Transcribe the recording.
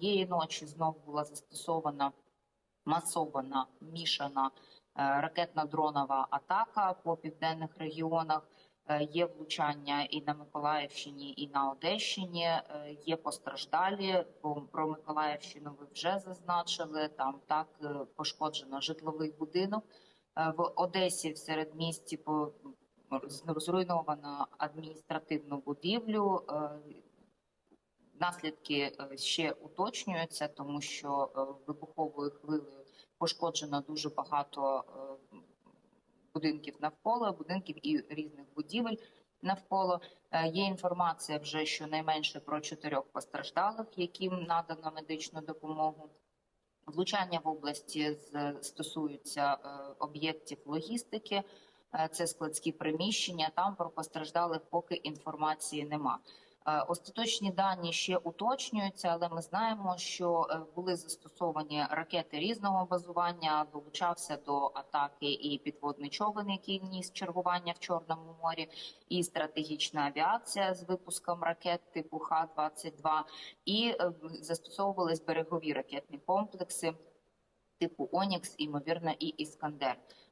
Цієї ночі знов була застосована масована мішана е, ракетно-дронова атака по південних регіонах. Е, Є влучання і на Миколаївщині, і на Одещині. Е, Є постраждалі. Бо про Миколаївщину ви вже зазначили. Там так пошкоджено житловий будинок. В Одесі в середмісті зруйновано адміністративну будівлю. Наслідки е, ще уточнюються, тому що е, вибуховою хвилею пошкоджено дуже багато е, будинків навколо, будинків і різних будівель навколо. Є інформація вже щонайменше про чотирьох постраждалих, яким надано медичну допомогу. Влучання в області стосуються об'єктів логістики, це складські приміщення. Там про постраждалих поки інформації нема. Е, Остаточні дані ще уточнюються, але ми знаємо, що е, були застосовані ракети різного базування. Долучався до атаки і підводний човен, який ніс чергування в Чорному морі, і стратегічна авіація з випуском ракет типу Х-22, і е, застосовувались берегові ракетні комплекси типу Онікс, ймовірно, і Іскандер.